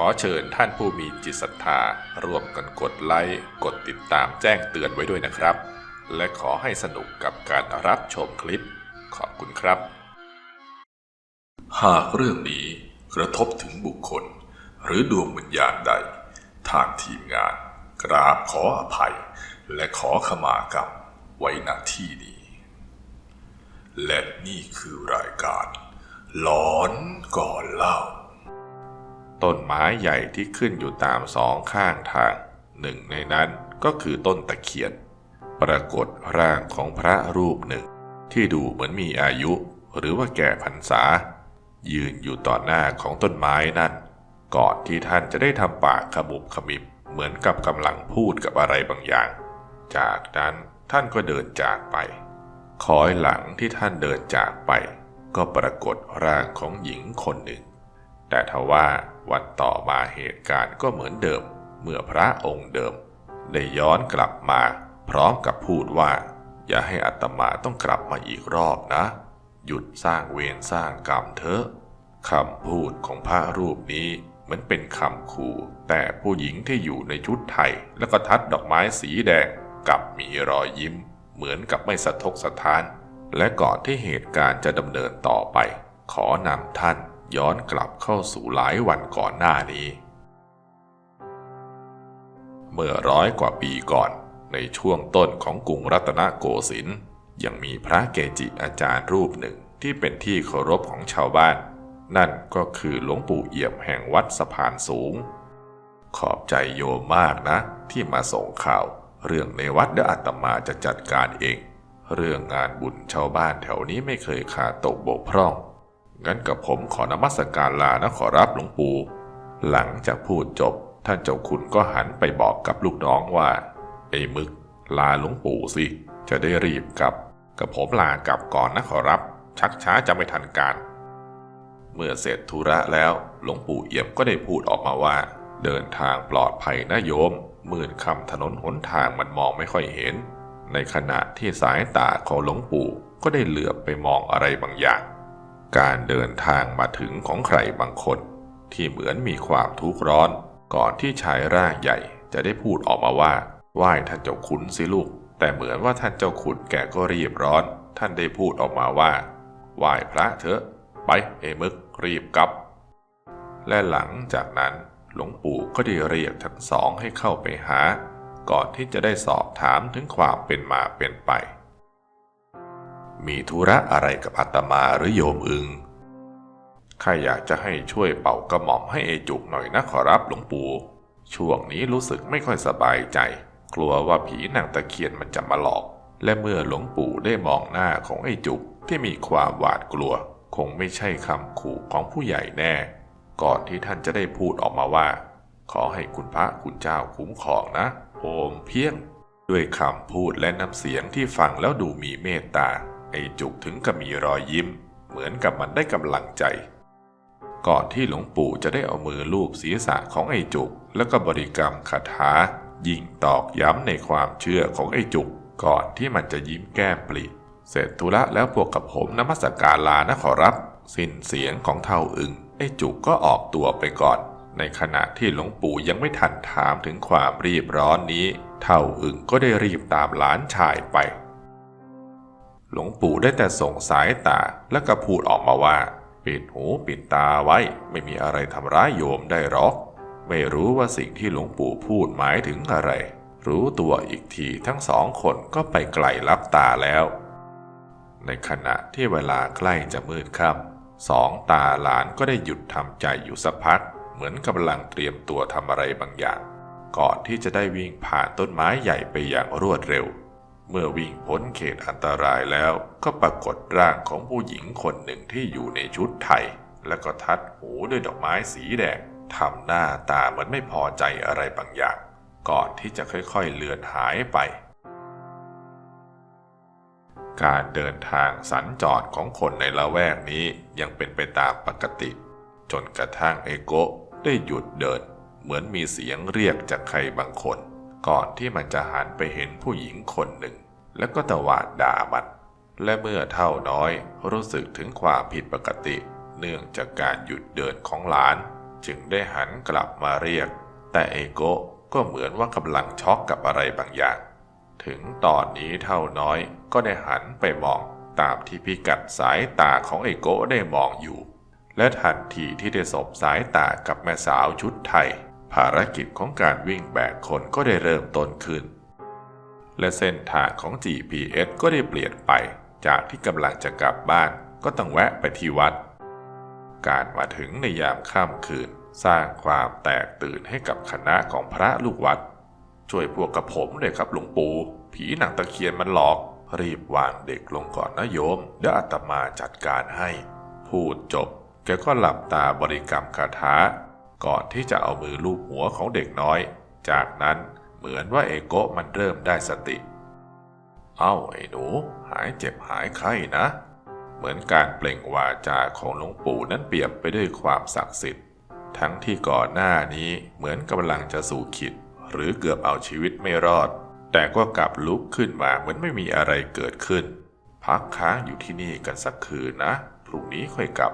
ขอเชิญท่านผู้มีจิตศรัทธาร่วมกันกดไลค์กดติดตามแจ้งเตือนไว้ด้วยนะครับ และขอให้สนุกกับการรับชมคลิป ขอบคุณครับ หากเรื่องนี้กระทบถึงบุคคล หรือดวงวิญญาณใด ทางทีมงาน กราบขออภัย และขอขมากรรมไว้ณที่นี้ และนี่คือรายการหลอนก่อนเล่า ต้นไม้ใหญ่ที่ขึ้นอยู่ตามสองข้างทาง หนึ่งในนั้นก็คือต้นตะเคียน ปรากฏร่างของพระรูปหนึ่ง ที่ดูเหมือนมีอายุหรือว่าแก่พรรษา ยืนอยู่ต่อหน้าของต้นไม้นั่น ก่อนที่ท่านจะได้ทำปากขมุบขมิบเหมือนกับกำลังพูดกับอะไรบางอย่าง จากนั้นท่านก็เดินจากไป คอยหลังที่ท่านเดินจากไป ก็ปรากฏร่างของหญิงคนหนึ่ง แต่ทว่า วันต่อมาเหตุการณ์ก็เหมือนเดิม เมื่อพระองค์เดิม ได้ย้อนกลับมา พร้อมกับพูดว่า อย่าให้อัตมาต้องกลับมาอีกรอบนะ หยุดสร้างเวรสร้างกรรมเถอะคำพูดของพระรูปนี้เหมือนเป็นคำขู่แต่ผู้หญิงที่อยู่ในชุดไทย แล้วก็ทัดดอกไม้สีแดงกลับมีรอยยิ้ม เหมือนกับไม่สะทกสะท้าน และก่อนที่เหตุการณ์จะดำเนินต่อไป ขอนำท่าน ย้อนกลับเข้าสู่หลายวันก่อนหน้านี้ เมื่อร้อยกว่าปีก่อนในช่วงต้นของกรุงรัตนโกสินทร์ยังมีพระเกจิอาจารย์รูปหนึ่งที่เป็นที่เคารพของชาวบ้าน นั่นก็คือหลวงปู่เอี่ยมแห่งวัดสะพานสูง ขอบใจโยมมากนะ ที่มาส่งข่าว เรื่องในวัดเดอาตมาจะจัดการเอง เรื่องงานบุญชาวบ้านแถวนี้ไม่เคยขาดตกบกพร่อง งั้นกับผมขอนมัสการลานะขอรับหลวงปู่ หลังจากพูดจบ ท่านเจ้าคุณก็หันไปบอกกับลูกน้องว่าไอ้มึก ลาหลวงปู่สิ จะได้รีบกลับ กับผมลากลับก่อนนะขอรับ ชักช้าจะไม่ทันการ เมื่อเสร็จธุระแล้วหลวงปู่เอี่ยมก็ได้พูดออกมาว่า เดินทางปลอดภัยนะโยมมืดค่ำถนนหนทางมันมองไม่ค่อยเห็น ในขณะที่สายตาของหลวงปู่ก็ได้เหลือบไปมองอะไรบางอย่าง การเดินทางมาถึงของใครบางคน ที่เหมือนมีความทุกข์ร้อน ก่อนที่ชายร่างใหญ่จะได้พูดออกมาว่าไหว้ท่านเจ้าขุนสิลูก แต่เหมือนว่าท่านเจ้าขุนแกก็รีบร้อน ท่านได้พูดออกมาว่าไหว้พระเถอะ ไปเอมึกรีบกลับ และหลังจากนั้นหลวงปู่ก็ได้เรียกทั้งสองให้เข้าไปหา ก่อนที่จะได้สอบถามถึงความเป็นมาเป็นไป มีธุระอะไรกับอาตมาหรือโยมอึงข้าอยากจะให้ช่วยเป่ากระหม่อมให้เอจุกหน่อยนะขอรับหลวงปู่ ช่วงนี้รู้สึกไม่ค่อยสบายใจ กลัวว่าผีนางตะเคียนมันจะมาหลอก และเมื่อหลวงปู่ได้มองหน้าของไอ้จุกที่มีความหวาดกลัว คงไม่ใช่คำขู่ของผู้ใหญ่แน่ ก่อนที่ท่านจะได้พูดออกมาว่า ขอให้คุณพระคุณเจ้าคุ้มครองนะโอมเพียง ด้วยคำพูดและน้ำเสียงที่ฟังแล้วดูมีเมตตา ไอจุกถึงกับมีรอยยิ้ม เหมือนกับมันได้กำลังใจ ก่อนที่หลวงปู่จะได้เอามือลูบศีรษะของไอ้จุก แล้วก็บริกรรมคาถา ยิ่งตอกย้ำในความเชื่อของไอ้จุก ก่อนที่มันจะยิ้มแก้มปลิเสร็จธุระแล้วพวกกับผมนมัสการลานะขอรับ สิ้นเสียงของเท่าอึงไอ้จุกก็ออกตัวไปก่อน ในขณะที่หลวงปู่ยังไม่ทันถามถึงความรีบร้อนนี้ เท่าอึงก็ได้รีบตามหลานชายไป หลวงปู่ได้แต่ส่งสายตาแล้วก็พูดออกมาว่า ปิดหูปิดตาไว้ไม่มีอะไรทำร้ายโยมได้หรอก ไม่รู้ว่าสิ่งที่หลวงปู่พูดหมายถึงอะไร รู้ตัวอีกทีทั้งสองคนก็ไปไกลลับตาแล้ว ในขณะที่เวลาใกล้จะมืดค่ำสองตาหลานก็ได้หยุดทำใจอยู่สักพักเหมือนกำลังเตรียมตัวทำอะไรบางอย่าง ก่อนที่จะได้วิ่งผ่านต้นไม้ใหญ่ไปอย่างรวดเร็ว เมื่อวิ่งพ้นเขตอันตรายแล้วก็ปรากฏร่างของผู้หญิงคนหนึ่งที่อยู่ในชุดไทย แล้วก็ทัดหูด้วยดอกไม้สีแดงทำหน้าตาเหมือนไม่พอใจอะไรบางอย่าง ก่อนที่จะค่อยๆเลือนหายไป การเดินทางสัญจรของคนในละแวกนี้ยังเป็นไปตามปกติ จนกระทั่งเอโกะได้หยุดเดิน เหมือนมีเสียงเรียกจากใครบางคน ก่อนที่มันจะหันไปเห็นผู้หญิงคนหนึ่ง แล้วก็ตวาดด่ามัน และเมื่อเท่าน้อยรู้สึกถึงความผิดปกติ เนื่องจากการหยุดเดินของหลาน จึงได้หันกลับมาเรียก แต่เอโกะก็เหมือนว่ากำลังช็อกกับอะไรบางอย่าง ถึงตอนนี้เท่าน้อยก็ได้หันไปมองตามที่พิกัดสายตาของเอโกะได้มองอยู่ และทันทีที่ได้สบสายตากับแม่สาวชุดไทย ภารกิจของการวิ่งแบกคนก็ได้เริ่มต้นขึ้น และเส้นทางของ GPS ก็ได้เปลี่ยนไป จากที่กำลังจะกลับบ้านก็ต้องแวะไปที่วัด การมาถึงในยามค่ำคืนสร้างความแตกตื่นให้กับคณะของพระลูกวัด ช่วยพวกกระผมเลยครับหลวงปู่ผีหนังตะเคียนมันหลอก รีบวางเด็กลงก่อนนะโยมเดี๋ยวอาตมาจัดการให้ พูดจบแกก็หลับตาบริกรรมคาถา ก่อนที่จะเอามือลูบหัวของเด็กน้อย จากนั้นเหมือนว่าเอโกะมันเริ่มได้สติ เอ้าไอ้หนู หายเจ็บหายไข้นะ เหมือนการเปล่งวาจาของหลวงปู่นั้นเปรียบไปด้วยความศักดิ์สิทธิ์ ทั้งที่ก่อนหน้านี้เหมือนกำลังจะสู่ขิด หรือเกือบเอาชีวิตไม่รอด แต่ก็กลับลุกขึ้นมาเหมือนไม่มีอะไรเกิดขึ้น พักค้างอยู่ที่นี่กันสักคืนนะ พรุ่งนี้ค่อยกลับ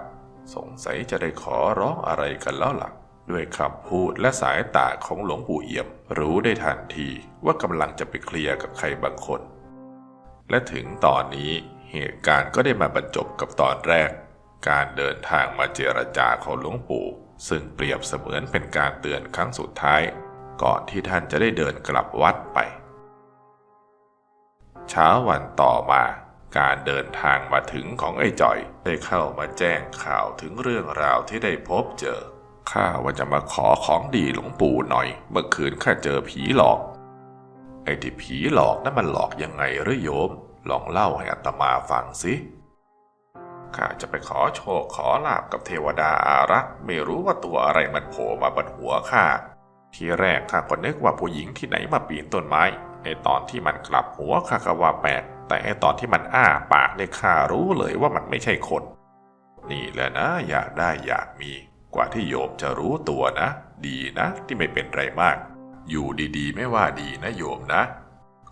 สงสัยจะได้ขอร้องอะไรกันแล้วหล่ะ ด้วยคำพูดและสายตาของหลวงปู่เอี่ยม รู้ได้ทันทีว่ากำลังจะไปเคลียร์กับใครบางคน และถึงตอนนี้เหตุการณ์ก็ได้มาบรรจบกับตอนแรก การเดินทางมาเจรจาของหลวงปู่ ซึ่งเปรียบเสมือนเป็นการเตือนครั้งสุดท้าย ก่อนที่ท่านจะได้เดินกลับวัดไป เช้าวันต่อมาการเดินทางมาถึงของไอ้จ่อย ได้เข้ามาแจ้งข่าวถึงเรื่องราวที่ได้พบเจอ ข้าว่าจะมาขอของดีหลวงปู่หน่อย เมื่อคืนข้าเจอผีหลอก ไอ้ที่ผีหลอกนั้นมันหลอกยังไงหรือโยม ลองเล่าให้อัตมาฟังสิข้าจะไปขอโชคขอลาบกับเทวดาอารักษ์ไม่รู้ว่าตัวอะไรมันโผล่มาบนหัวข้าทีแรกข้าก็นึกว่าผู้หญิงที่ไหนมาปีนต้นไม้ในตอนที่มันกลับหัวข้าก็ว่าแปลกแต่ไอตอนที่มันอ้าปากเนี่ยข้ารู้เลยว่ามันไม่ใช่คน นี่แหละนะอยากได้อยากมี กว่าที่โยมจะรู้ตัวนะ ดีนะที่ไม่เป็นไรมาก อยู่ดีๆ ไม่ว่าดีนะโยมนะ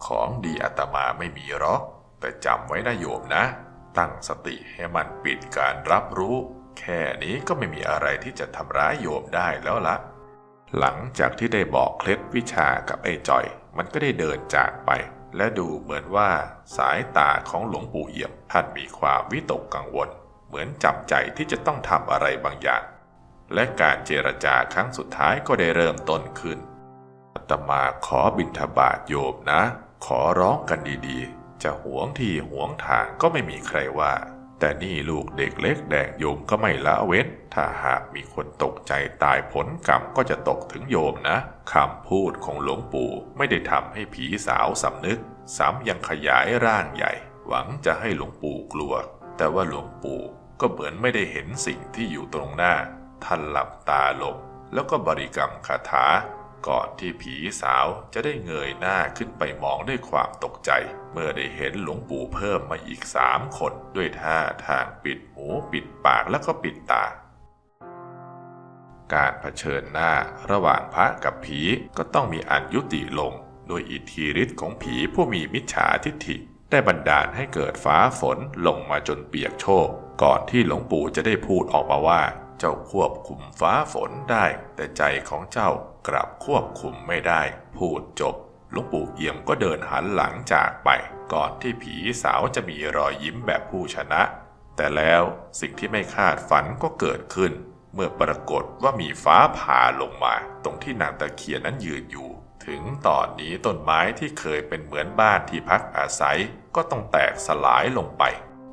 ของดีอาตมาไม่มีหรอก แต่จำไว้นะโยมนะ ตั้งสติให้มันปิดการรับรู้ แค่นี้ก็ไม่มีอะไรที่จะทำร้ายโยมได้แล้วละ หลังจากที่ได้บอกเคล็ดวิชากับไอ้จอย มันก็ได้เดินจากไป และดูเหมือนว่าสายตาของหลวงปู่เอี่ยมท่านมีความวิตกกังวล เหมือนจำใจที่จะต้องทำอะไรบางอย่าง และการเจรจาครั้งสุดท้ายก็ได้เริ่มต้นขึ้นอาตมาขอบิณฑบาตโยมนะ ขอร้องกันดีๆ จะหวงที่หวงทางก็ไม่มีใครว่า แต่นี่ลูกเด็กเล็กแดงโยมก็ไม่ละเว้น ถ้าหากมีคนตกใจตายผลกรรมก็จะตกถึงโยมนะคำพูดของหลวงปู่ไม่ได้ทำให้ผีสาวสำนึกซ้ำยังขยายร่างใหญ่ หวังจะให้หลวงปู่กลัว แต่ว่าหลวงปู่ก็เหมือนไม่ได้เห็นสิ่งที่อยู่ตรงหน้า ท่านหลับตาลงแล้วก็บริกรรมคาถา ก่อนที่ผีสาวจะได้เงยหน้าขึ้นไปมองด้วยความตกใจ เมื่อได้เห็นหลวงปู่เพิ่มมาอีกสามคนด้วยท่าทางปิดหูปิดปากแล้วก็ปิดตา การเผชิญหน้าระหว่างพระกับผีก็ต้องมีอันยุติลงโดยอิทธิฤทธิ์ของผีผู้มีมิจฉาทิฏฐิ ได้บันดาลให้เกิดฟ้าฝนลงมาจนเปียกโชกก่อนที่หลวงปู่จะได้พูดออกมาว่า เจ้าควบคุมฟ้าฝนได้ แต่ใจของเจ้ากลับควบคุมไม่ได้ พูดจบหลวงปู่เอี่ยมก็เดินหันหลังจากไป ก่อนที่ผีสาวจะมีรอยยิ้มแบบผู้ชนะ แต่แล้วสิ่งที่ไม่คาดฝันก็เกิดขึ้น เมื่อปรากฏว่ามีฟ้าผ่าลงมา ตรงที่นางตะเคียนนั้นยืนอยู่ ถึงตอนนี้ต้นไม้ที่เคยเป็นเหมือนบ้านที่พักอาศัย ก็ต้องแตกสลายลงไป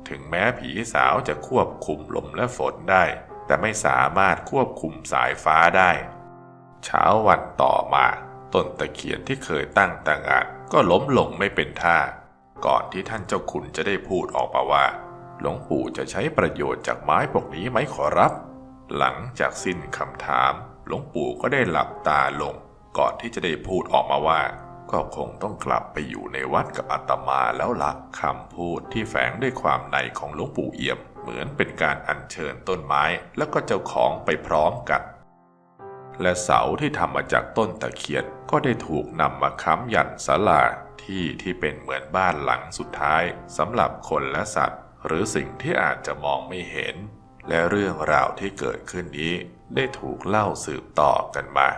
ถึงแม้ผีสาวจะควบคุมลมและฝนได้ แต่ไม่สามารถควบคุมสายฟ้าได้ เช้าวันต่อมาต้นตะเคียนที่เคยตั้งตางานก็ล้มลงไม่เป็นท่า ก่อนที่ท่านเจ้าคุณจะได้พูดออกมาว่า หลวงปู่จะใช้ประโยชน์จากไม้พวกนี้ไหมขอรับ หลังจากสิ้นคำถาม หลวงปู่ก็ได้หลับตาลง ก่อนที่จะได้พูดออกมาว่า ก็คงต้องกลับไปอยู่ในวัดกับอาตมาแล้วละคำพูดที่แฝงด้วยความในของหลวงปู่เอี่ยม เหมือนเป็นการอัญเชิญต้นไม้แล้วก็เจ้าของไปพร้อมกัน และเสาที่ทำมาจากต้นตะเคียนก็ได้ถูกนำมาค้ำยันศาลาที่ที่เป็นเหมือนบ้านหลังสุดท้ายสำหรับคนและสัตว์ หรือสิ่งที่อาจจะมองไม่เห็น และเรื่องราวที่เกิดขึ้นนี้ได้ถูกเล่าสืบต่อกันมา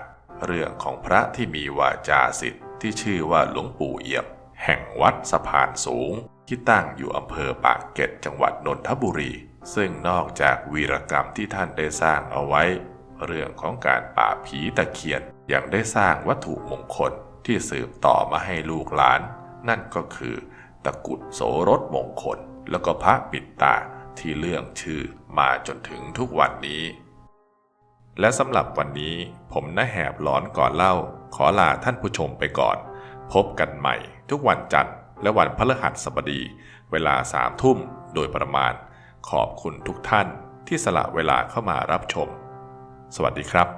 เรื่องของพระที่มีวาจาสิทธิ์ที่ชื่อว่าหลวงปู่เอี่ยมแห่งวัดสะพานสูง ที่ตั้งอยู่อำเภอปากเกร็ดจังหวัดนนทบุรี ซึ่งนอกจากวีรกรรมที่ท่านได้สร้างเอาไว้ เรื่องของการป่าผีตะเคียนยังได้สร้างวัตถุมงคลที่สืบต่อมาให้ลูกหลาน นั่นก็คือ ตะกุดโสรถมงคล แล้วก็พระปิดตาที่เรื่องชื่อมาจนถึงทุกวันนี้ และสำหรับวันนี้ผมน้าแหบหลอนก่อนเล่า ขอลาท่านผู้ชมไปก่อน พบกันใหม่ทุกวันจันทร์ และวันพฤหัสบดี เวลาสามทุ่มโดยประมาณ ขอบคุณทุกท่านที่สละเวลาเข้ามารับชม สวัสดีครับ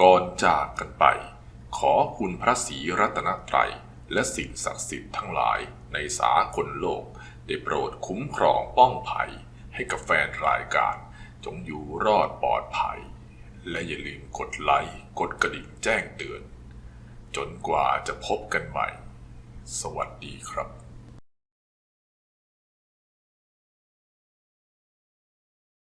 ก่อนจากกันไป ขอคุณพระศรีรัตนตรัยและสิ่งศักดิ์สิทธิ์ทั้งหลายในสากลโลก ได้โปรดคุ้มครองป้องภัย ให้กับแฟนรายการ จงอยู่รอดปลอดภัย และอย่าลืมกดไลค์กดกระดิ่งแจ้งเตือน จนกว่าจะพบกันใหม่ สวัสดีครับ